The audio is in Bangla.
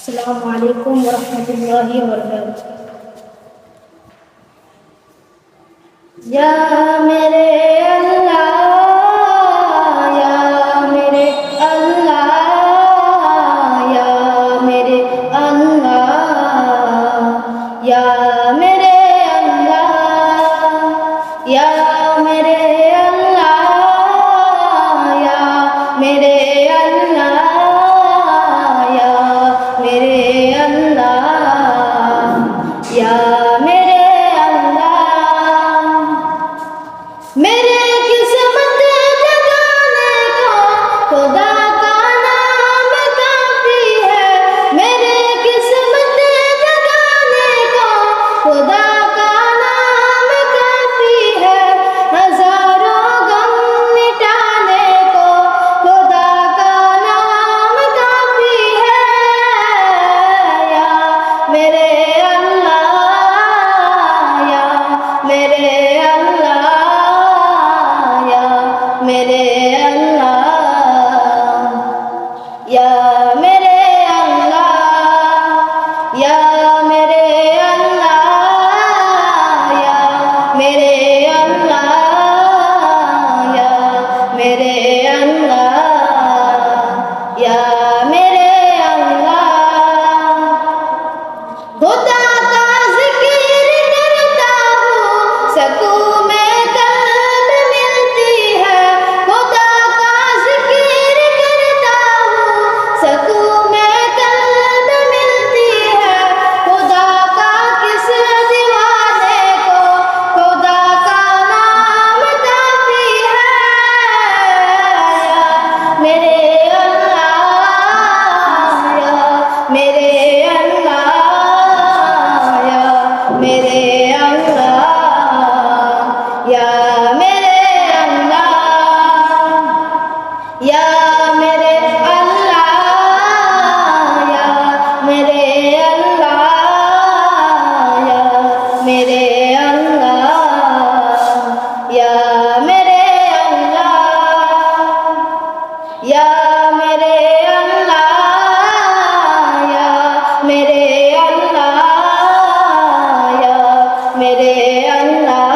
السلام عليكم ورحمة الله وبركاته يا مري Ya mere Allah, ya mere মেরে আল্লাহ মেরে আল্লাহ